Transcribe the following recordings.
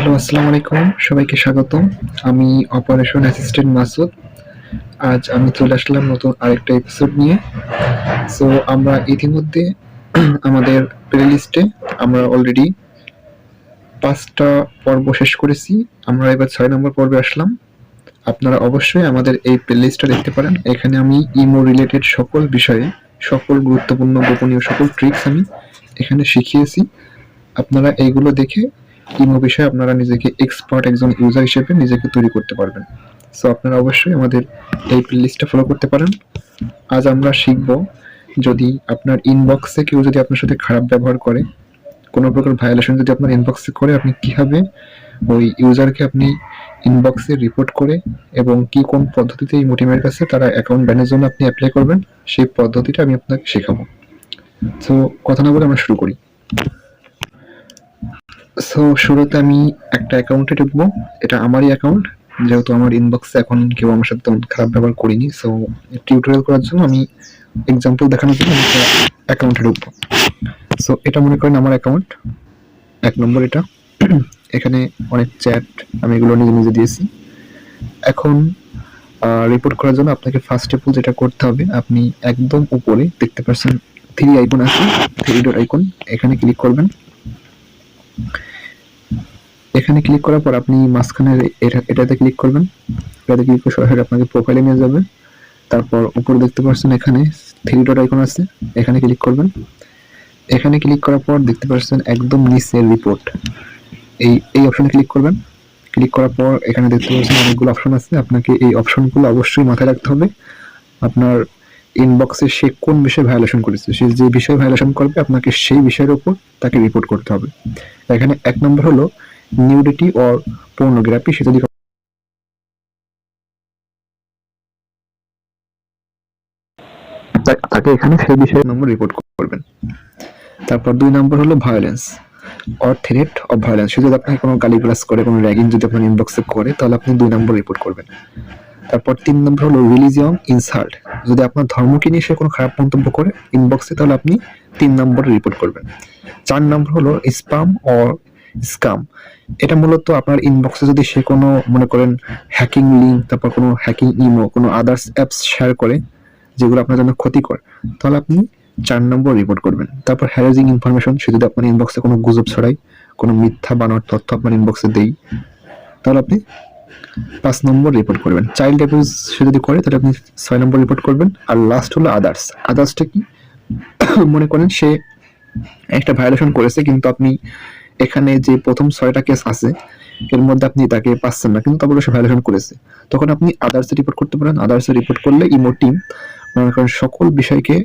Hello, আসসালামু আলাইকুম। সবাইকে স্বাগতম। আমি অপারেশন অ্যাসিস্ট্যান্ট মাসুদ আজ আমি চলে আসলাম নতুন আরেকটা এপিসোড নিয়ে। সো আমরা ইতিমধ্যে আমাদের প্লেলিস্টে আমরা অলরেডি পাঁচটা পর্ব শেষ করেছি। আমরা এবার ছয় নম্বর পর্বে আসলাম। আপনারা অবশ্যই আমাদের এই প্লেলিস্টটা দেখতে পারেন। এখানে আমি ইমো রিলেটেড সকল বিষয়ে, সকল গুরুত্বপূর্ণ গোপনীয় সকল ট্রিক্স আমি এখানে শিখিয়েছি। আপনারা এইগুলো দেখে ইমো বিষয়ে আপনারা নিজেকে এক্সপার্ট একজন ইউজার হিসেবে নিজেকে তৈরি করতে পারবেন। সো আপনারা অবশ্যই আমাদের এই প্লেলিস্টটা ফলো করতে পারেন। আজ আমরা শিখব যদি আপনার ইনবক্সে কেউ যদি আপনার সাথে খারাপ ব্যবহার করে, কোনো প্রকার ভায়োলেশন যদি আপনার ইনবক্সে করে, আপনি কীভাবে ওই ইউজারকে আপনি ইনবক্সে রিপোর্ট করে এবং কি কোন পদ্ধতিতে এই মোটিমের কাছে তারা অ্যাকাউন্ট ব্যানের জন্য আপনি অ্যাপ্লাই করবেন, সেই পদ্ধতিটা আমি আপনাকে শেখাবো। তো কথা না বলে আমরা শুরু করি। সো শুরুতে আমি একটা অ্যাকাউন্টে ঢুকবো। এটা আমারই অ্যাকাউন্ট যেহেতু আমার ইনবক্সে এখন কেউ আমার সাথে খারাপ ব্যবহার করিনি। সো টিউটোরিয়াল করার জন্য আমি এক্সাম্পল দেখানোর জন্য একটা অ্যাকাউন্টে ঢুকবো। সো এটা মনে করেন আমার অ্যাকাউন্ট এক নম্বর এটা। এখানে অনেক চ্যাট আমি এগুলো নিজে নিজে দিয়েছি। এখন রিপোর্ট করার জন্য আপনাকে ফার্স্ট অফ অল যেটা করতে হবে। আপনি একদম উপরে দেখতে পাচ্ছেন থ্রি আইকন আছে থ্রি ডট আইকন এখানে ক্লিক করবেন। এখানে ক্লিক করার পর আপনি মাঝখানে এটা- এটাতে ক্লিক করবেন। এটাতে ক্লিক করে সরাসরি আপনাকে প্রোফাইলে নিয়ে যাবে। তারপর উপরে দেখতে পাচ্ছেন এখানে থ্রি ডট আইকন আছে। এখানে ক্লিক করবেন। এখানে ক্লিক করার পর দেখতে পাচ্ছেন একদম নিচে রিপোর্ট এই এই অপশনে ক্লিক করবেন। ক্লিক করার পর এখানে দেখতে পাচ্ছেন অনেকগুলো অপশন আছে। আপনাকে এই অপশনগুলো অবশ্যই মাথায় রাখতে হবে। আপনার ইনবক্সে সে কোন বিষয়ে ভায়োলেশন করেছে, সে যে বিষয়ে ভায়োলেশন করবে, আপনাকে সেই বিষয়ের উপর তাকে রিপোর্ট করতে হবে। এখানে এক নম্বর হলো নিউডিটি অর পর্নোগ্রাফি সে যদি তাকে এখানে সেই বিষয়ে নম্বর রিপোর্ট করবেন। তারপর দুই নম্বর হলো violence or threat of violence সে যদি আপনাকে কোনো গালিগালাজ করে, কোনো র্যাগিং যদি আপনার ইনবক্সে করে, তাহলে আপনি দুই নম্বর রিপোর্ট করবেন। তারপর তিন নম্বর হলো রিলিজিয়ন ইনসাল্ট যদি আপনার ধর্মকে নিয়ে সে কোনো খারাপ মন্তব্য করে ইনবক্সে তাহলে আপনি তিন নম্বরে রিপোর্ট করবেন। চার নম্বর হলো স্পাম অর স্কাম এটা মূলত আপনার ইনবক্সে যদি সে কোনো, মনে করেন হ্যাকিং লিঙ্ক তারপর কোনো হ্যাকিং ইমো কোনো আদার্স অ্যাপস শেয়ার করে, যেগুলো আপনার জন্য ক্ষতিকর, তাহলে আপনি চার নম্বর রিপোর্ট করবেন। তারপর হ্যারাজিং ইনফরমেশন সে যদি আপনার ইনবক্সে কোনো গুজব ছড়ায়, কোনো মিথ্যা বানোয়ার তথ্য আপনার ইনবক্সে দেই তাহলে আপনি পাঁচ নম্বর রিপোর্ট করবেন। চাইল্ড অ্যাবিউজ সে যদি করে, তাহলে আপনি ছয় নম্বর রিপোর্ট করবেন। আর লাস্ট হলো আদার্স আদার্সটা কি? মনে করেন সে একটা ভায়োলেশন করেছে, কিন্তু আপনি এখানে যে প্রথম ছয়টা কেস আছে, এর মধ্যে আপনি তাকে পাচ্ছেন না, কিন্তু তারপরে সে ভায়োলেশন করেছে। তখন আপনি আদার্সে রিপোর্ট করতে পারেন। আদার্সে রিপোর্ট করলে ইমো টিম মনে করেন সকল বিষয়কে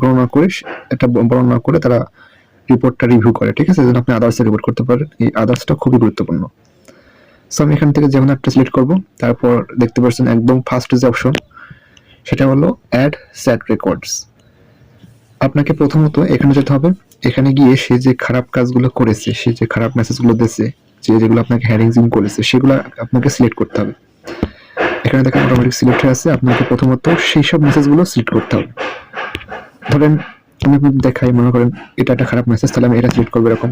গণনা করে একটা বর্ণনা করে তারা রিপোর্টটা রিভিউ করে, ঠিক আছে? যেন আপনি আদার্সে রিপোর্ট করতে পারেন। এই আদার্সটা খুবই গুরুত্বপূর্ণ। সো আমি এখান থেকে যে কোনো একটা সিলেক্ট করব, তারপর দেখতে পাচ্ছেন একদম ফার্স্ট যে অপশন সেটা হলো অ্যাড স্যাট রেকর্ডস আপনাকে প্রথমত এখানে যেতে হবে। এখানে গিয়ে সে যে খারাপ কাজগুলো করেছে, সে যে খারাপ মেসেজগুলো দিয়েছে, যে যেগুলো আপনাকে হ্যারিংজিং করেছে, সেগুলো আপনাকে সিলেক্ট করতে হবে। এখানে দেখেন অটোমেটিক সিলেক্ট হয়ে আছে, আপনাকে প্রথমত সেই সব মেসেজগুলো সিলেক্ট করতে হবে। ধরেন আমি আপনাকে দেখাই, মনে করেন এটা একটা খারাপ মেসেজ তাহলে আমি এটা সিলেক্ট করব এরকম।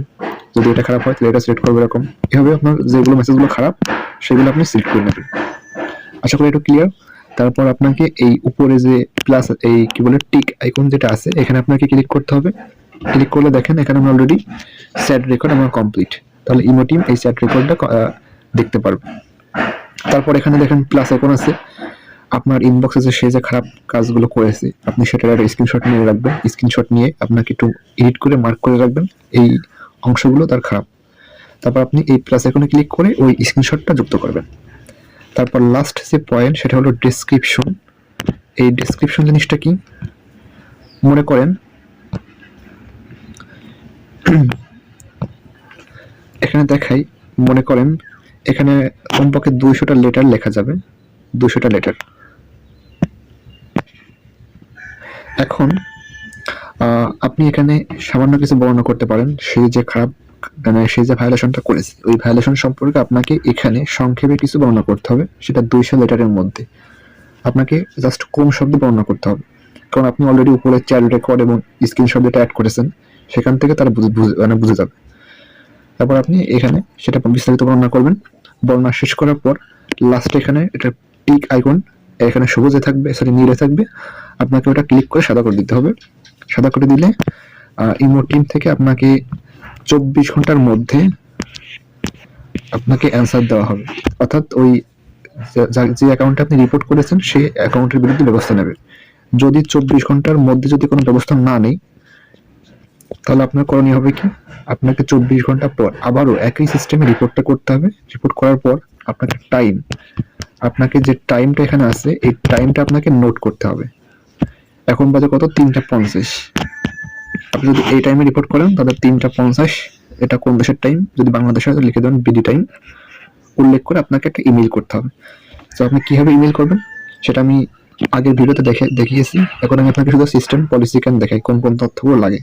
যদি এটা খারাপ হয়, তাহলে এটা সিলেক্ট করব এরকম। এভাবে আপনার যেগুলো মেসেজগুলো খারাপ, সেগুলো আপনি সিলেক্ট করে নেবেন। আশা করি এটা ক্লিয়ার তারপর আপনাকে এই উপরে যে প্লাস এই কি বলে টিক আইকন যেটা আছে, এখানে আপনাকে ক্লিক করতে হবে। ক্লিক করলে দেখেন, এখানে আমরা অলরেডি স্যাট রেকর্ড আমার কমপ্লিট তাহলে ইমো টিম এই স্যাট রেকর্ডটা দেখতে পারবে। তারপর এখানে দেখেন প্লাস আইকন আছে। আপনার ইনবক্সে যে সে যে খারাপ কাজগুলো করেছে, আপনি সেটার একটা স্ক্রিনশট নিয়ে রাখবেন। স্ক্রিনশট নিয়ে আপনাকে একটু এডিট করে মার্ক করে রাখবেন। এই অংশগুলো তার খারাপ। তারপর আপনি এই প্লাস আইকনে ক্লিক করে ওই স্ক্রিনশটটা যুক্ত করবেন। তারপর লাস্ট যে পয়েন্ট সেটা হলো ডেসক্রিপশন এই ডেসক্রিপশন জিনিসটা কি? মনে করেন এখানে দেখাই, মনে করেন, এখানে কমপক্ষে দুইশোটা লেটার লেখা যাবে দুশোটা লেটার এখন আপনি এখানে সামান্য কিছু বর্ণনা করতে পারেন সে যে খারাপ মানে সে যে ভায়োলেশনটা করেছে, ওই ভায়োলেশন সম্পর্কে আপনাকে এখানে সংক্ষেপে কিছু বর্ণনা করতে হবে, সেটা দুইশো লেটারের মধ্যে। আপনাকে জাস্ট কম শব্দে বর্ণনা করতে হবে। কারণ আপনি অলরেডি উপরে চাইল্ড রেকর্ড এবং স্ক্রিনশট যেটা অ্যাড করেছেন সেখান থেকে তারা মানে বুঝে যাবে। তারপর আপনি এখানে সেটা বিস্তারিত বর্ণনা করবেন। বর্ণনা শেষ করার পর লাস্টে এখানে এটা টিক আইকন এখানে সবুজে থাকবে সরি নীলে থাকবে। আপনাকে ওটা ক্লিক করে সাদা করে দিতে হবে। সাদা করে দিলে ইমো টিম থেকে আপনাকে চব্বিশ ঘণ্টার মধ্যে আপনাকে অ্যান্সার দেওয়া হবে। অর্থাৎ ওই যে অ্যাকাউন্টে আপনি রিপোর্ট করেছেন সেই অ্যাকাউন্টের বিরুদ্ধে ব্যবস্থা নেবে। যদি চব্বিশ ঘণ্টার মধ্যে যদি কোনো ব্যবস্থা না নেই তাহলে আপনার করণীয় হবে কি? আপনাকে চব্বিশ ঘণ্টা পর আবারও একই সিস্টেমে রিপোর্টটা করতে হবে। রিপোর্ট করার পর আপনাকে টাইম আপনাকে যে টাইমটা এখানে আছে, এই টাইমটা আপনাকে নোট করতে হবে। এখন বাজে কত? তিনটা পঞ্চাশ। আপনি যদি এই টাইমে রিপোর্ট করেন, তাহলে তিনটা পঞ্চাশ, এটা কোন দেশের টাইম যদি বাংলাদেশে হয় লিখে দেবেন বিডি টাইম উল্লেখ করে আপনাকে একটা ইমেল করতে হবে। তো আপনি কীভাবে ইমেল করবেন? সেটা আমি আগের ভিডিওতে দেখে দেখিয়েছি। এখন আমি আপনাকে শুধু সিস্টেম পলিসি ক্যান দেখাই, কোন কোন তথ্যগুলো লাগে।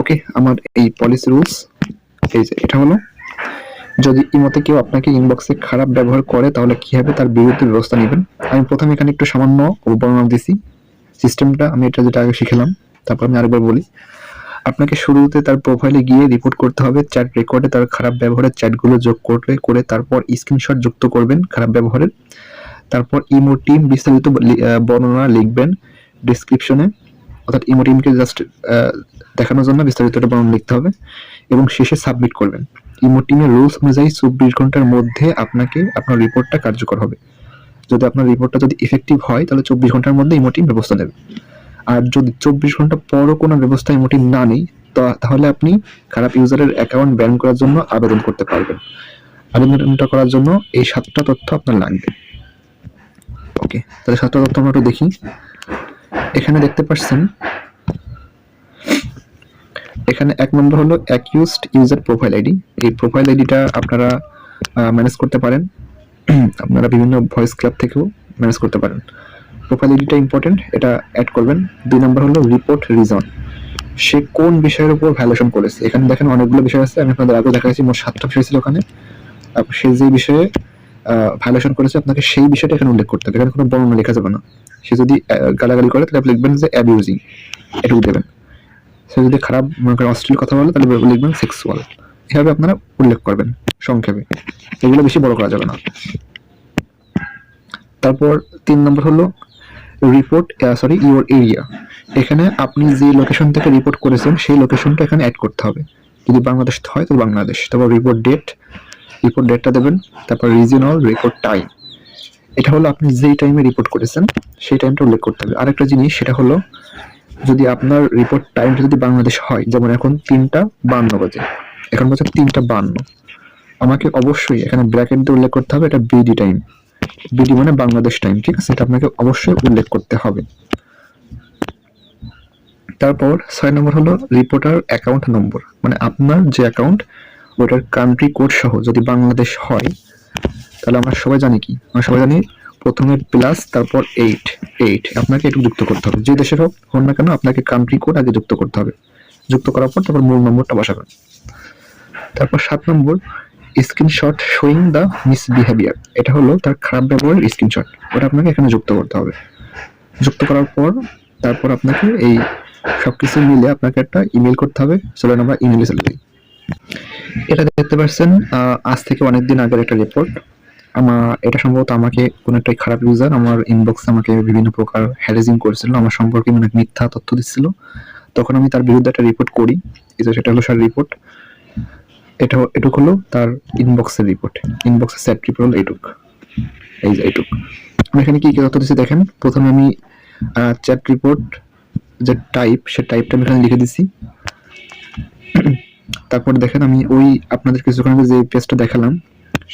ওকে আমার এই পলিসি রুলস এই যে এটা হলো, যদি ইমতে কেউ আপনাকে ইনবক্সে খারাপ ব্যবহার করে, তাহলে কি তার বিরুদ্ধে ব্যবস্থা নেবেন। আমি প্রথমে এখানে একটু সামান্য বর্ণনা দিছি। সিস্টেমটা আমি এটা যেটা আগে শিখলাম, তারপর আমি আরেকবার বলি। আপনাকে শুরুতে তার প্রোফাইলে গিয়ে রিপোর্ট করতে হবে চ্যাট রেকর্ডে তার খারাপ ব্যবহারের চ্যাটগুলো যোগ করবে করে তারপর স্ক্রিনশট যুক্ত করবেন খারাপ ব্যবহারের। তারপর ইমো টিম বিস্তারিত বর্ণনা লিখবেন ডিসক্রিপশনে অর্থাৎ ইমো টিমকে জাস্ট দেখানোর জন্য বিস্তারিত একটা বর্ণনা লিখতে হবে এবং শেষে সাবমিট করবেন। ইমো টিমের রুলস অনুযায়ী চব্বিশ ঘণ্টার মধ্যে আপনাকে আপনার রিপোর্টটা কার্যকর হবে। যদি আপনার রিপোর্টটা যদি ইফেক্টিভ হয়, তাহলে চব্বিশ ঘণ্টার মধ্যে ইমো টিম ব্যবস্থা নেবে। আর যদি চব্বিশ ঘণ্টা পরও কোনো ব্যবস্থা ইমো টিম না নেই তাহলে আপনি খারাপ ইউজারের অ্যাকাউন্ট ব্যান করার জন্য আবেদন করতে পারবেন। আবেদনটা করার জন্য এই সাতটা তথ্য আপনার লাগবে। ওকে তাহলে সাতটা তথ্য আমরা একটু দেখি। এখানে দেখতে পাচ্ছেন এখানে এক নম্বর হলো অ্যাকিউজড ইউজার প্রোফাইল আইডি এই প্রোফাইল আইডিটা আপনারা ম্যানেজ করতে পারেন। আপনারা বিভিন্ন ভয়েস ক্লাব থেকেও ম্যানেজ করতে পারেন। প্রোফাইল আইডিটা ইম্পর্টেন্ট এটা অ্যাড করবেন। দুই নম্বর হলো রিপোর্ট রিজন সে কোন বিষয়ের উপর ভ্যালুয়েশন করেছে? এখানে দেখেন অনেকগুলো বিষয় আছে, আমি আপনাদের আগে দেখাচ্ছি মোট সাতটা বিষয় ছিল ওখানে। সে যে বিষয়ে ভ্যালুয়েশন করেছে, আপনাকে সেই বিষয়টা এখানে উল্লেখ করতে হবে। এখানে কোনো বর্ণনা লেখা যাবে না। সে যদি গালাগালি করে, তাহলে লিখবেন যে অ্যাবিউজিং এটুকু দেবেন। সে যদি খারাপ, মনে করেন অশ্লীল কথা বলে, তাহলে লিখবেন সেক্সুয়াল এভাবে আপনারা উল্লেখ করবেন, সংক্ষেপে। এগুলো বেশি বড় করা যাবে না। তারপর তিন নম্বর হলো রিপোর্ট সরি ইউর এরিয়া এখানে আপনি যে লোকেশন থেকে রিপোর্ট করেছেন, সেই লোকেশনটা এখানে অ্যাড করতে হবে। যদি বাংলাদেশ হয় তো বাংলাদেশ। তারপর রিপোর্ট ডেট রিপোর্ট ডেটটা দেবেন। তারপর রিজিওনাল রিপোর্ট টাইম এটা হলো আপনি যেই টাইমে রিপোর্ট করেছেন, সেই টাইমটা উল্লেখ করতে হবে। আরেকটা জিনিস, সেটা হলো যদি আপনার রিপোর্ট টাইমটা যদি বাংলাদেশ হয়, যেমন এখন তিনটা বান্ন বাজে। এখন বাজে তিনটা বান্ন। আমাকে অবশ্যই এখানে ব্র্যাকেট দিয়ে উল্লেখ করতে হবে, এটা বিডি টাইম বিডি মানে বাংলাদেশ টাইম ঠিক আছে? এটা আপনাকে অবশ্যই উল্লেখ করতে হবে। তারপর ছয় নম্বর হলো রিপোর্টার অ্যাকাউন্ট নম্বর মানে আপনার যে অ্যাকাউন্ট ওটার কান্ট্রি কোড সহ যদি বাংলাদেশ হয় তাহলে আমরা সবাই জানি কি? আমরা সবাই জানি প্রথমে প্লাস তারপর এইট এইট আপনাকে একটু যুক্ত করতে হবে। যে দেশের হোক হোক না কেন আপনাকে কান্ট্রি কোড আগে যুক্ত করতে হবে। যুক্ত করার পর তারপর মূল নম্বরটা বসাবেন। তারপর সাত নম্বর স্ক্রিনশট শোয়িং দ্য মিসবিহেভিয়ার এটা হলো তার খারাপ ব্যবহারের স্ক্রিনশট ওটা আপনাকে এখানে যুক্ত করতে হবে। যুক্ত করার পর তারপর আপনাকে এই সবকিছু মিলে আপনাকে একটা ইমেল করতে হবে। চলেন আমরা ইমেলে চলে যাই। এটা দেখতে পাচ্ছেন আজ থেকে অনেকদিন আগের একটা রিপোর্ট আমার এটা সম্ভবত আমাকে কোনো একটা খারাপ ইউজার আমার ইনবক্স আমাকে বিভিন্ন প্রকার হ্যারেজিং করেছিল, আমার সম্পর্কে মানে মিথ্যা তথ্য দিচ্ছিল। তখন আমি তার বিরুদ্ধে একটা রিপোর্ট করি সেটা হলো সার রিপোর্ট এটা, এটুক হলো তার ইনবক্সের রিপোর্ট ইনবক্সের সেট রিপোর্ট হলো এটুক। এই যে এটুক। আমি এখানে কি কি তথ্য দিচ্ছি দেখেন, প্রথমে আমি চ্যাট রিপোর্ট যে টাইপ সে টাইপটা আমি এখানে লিখে দিছি। তারপর দেখেন আমি ওই আপনাদের কিছুক্ষণ আগে যে পেজটা দেখালাম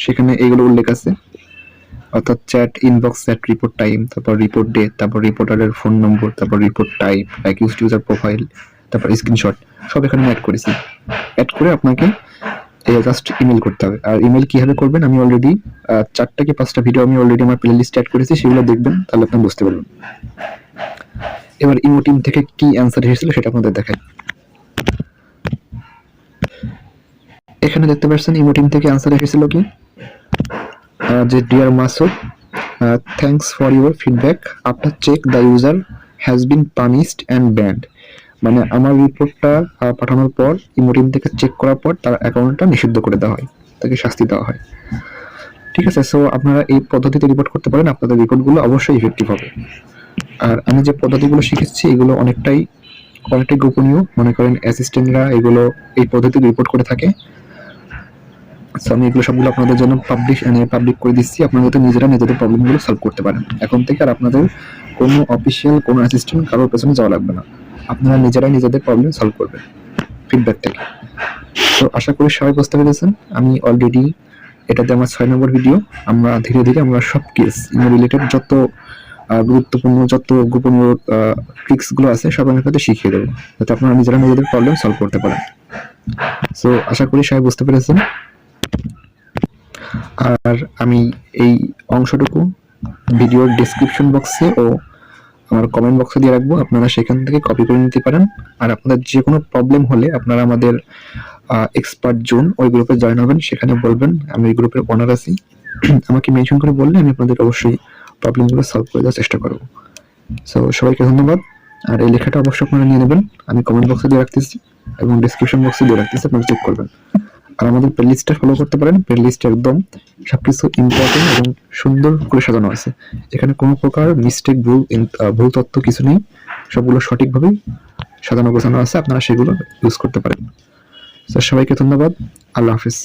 সেখানে এগুলো উল্লেখ আছে। অর্থাৎ chat inbox chat report time তারপর রিপোর্ট ডেট তারপর রিপোর্টারের ফোন নম্বর তারপর report type accused user profile তারপর স্ক্রিনশট সব এখানে অ্যাড করেছি। অ্যাড করে আপনাকে জাস্ট ইমেল করতে হবে। আর ইমেল কীভাবে করবেন আমি অলরেডি চারটা কি পাঁচটা ভিডিও আমি অলরেডি আমার প্লে লিস্ট অ্যাড করেছি, সেগুলো দেখবেন, তাহলে আপনি বুঝতে পারবেন। এবার ইমো টিম থেকে কি অ্যান্সার এসেছিল সেটা আপনাদের দেখাই। এখানে দেখতে পাচ্ছেন, ইমো টিম থেকে অ্যান্সার এসেছিল কি? যে dear Masud thanks for your feedback after check the user has been punished and banned মানে আমার রিপোর্টটা পাঠানোর পর, ইমো টিম থেকে চেক করার পর তার অ্যাকাউন্টটা নিষিদ্ধ করে দেওয়া হয়, তাকে শাস্তি দেওয়া হয়। ঠিক আছে সো আপনারা এই পদ্ধতিতে রিপোর্ট করতে পারেন, আপনাদের রিপোর্টগুলো অবশ্যই ইফেক্টিভ হবে। আর আমি যে পদ্ধতিগুলো শিখেছি, এগুলো অনেকটাই অনেকটাই গোপনীয়। মনে করেন অ্যাসিস্ট্যান্টরা এগুলো, এই পদ্ধতিতে রিপোর্ট করে থাকে। সো আমি এগুলো সবগুলো আপনাদের জন্য পাবলিশ পাবলিক করে দিচ্ছি। আপনারা যাতে নিজেরা নিজেদের প্রবলেমগুলো সলভ করতে পারেন। এখন থেকে আর আপনাদের কোনো অফিসিয়াল কোনো অ্যাসিস্ট্যান্ট কারোর পেছনে যাওয়া লাগবে না। আপনারা নিজেরাই নিজেদের প্রবলেম সলভ করবেন ফিডব্যাক থেকে। তো আশা করি সবাই বুঝতে পেরেছেন। আমি অলরেডি এটাতে আমার ছয় নম্বর ভিডিও আমরা ধীরে ধীরে আমরা সব কেস রিলেটেড যত গুরুত্বপূর্ণ, যত গোপনীয় ট্রিক্সগুলো আছে, সব আমি আপনাদের শিখিয়ে দেবো। যাতে আপনারা নিজেরা নিজেদের প্রবলেম সলভ করতে পারেন। সো আশা করি সবাই বুঝতে পেরেছেন। আর আমি এই অংশটুকু ভিডিওর ডিসক্রিপশন বক্সে ও আমার কমেন্ট বক্সে দিয়ে রাখব। আপনারা সেখান থেকে কপি করে নিতে পারেন। আর আপনাদের যে কোনো প্রবলেম হলে আপনারা আমাদের এক্সপার্ট জোন ওই গ্রুপে জয়েন হবেন। সেখানে বলবেন, আমি এই গ্রুপের ওনার আছি। আমাকে মেনশন করে বললে আমি আপনাদের অবশ্যই প্রবলেমগুলো সলভ করে দেওয়ার চেষ্টা করব। সো সবাইকে ধন্যবাদ। আর এই লেখাটা অবশ্যই আপনারা নিয়ে নেবেন। আমি কমেন্ট বক্সে দিয়ে রাখতেছি এবং ডিসক্রিপশন বক্সে দিয়ে রাখতেছি। আপনারা চেক করবেন। আর আমাদের প্লে লিস্টটা ফলো করতে পারেন। প্লে লিস্ট একদম সবকিছু ইম্পর্টেন্ট এবং সুন্দর করে সাজানো আছে। এখানে কোনো প্রকার মিস্টেক ভুল ভুল তত্ত্ব কিছু নেই। সবগুলো সঠিকভাবেই সাজানো গোছানো আছে। আপনারা সেগুলো ইউজ করতে পারেন। তো সবাইকে ধন্যবাদ। আল্লাহ হাফিজ।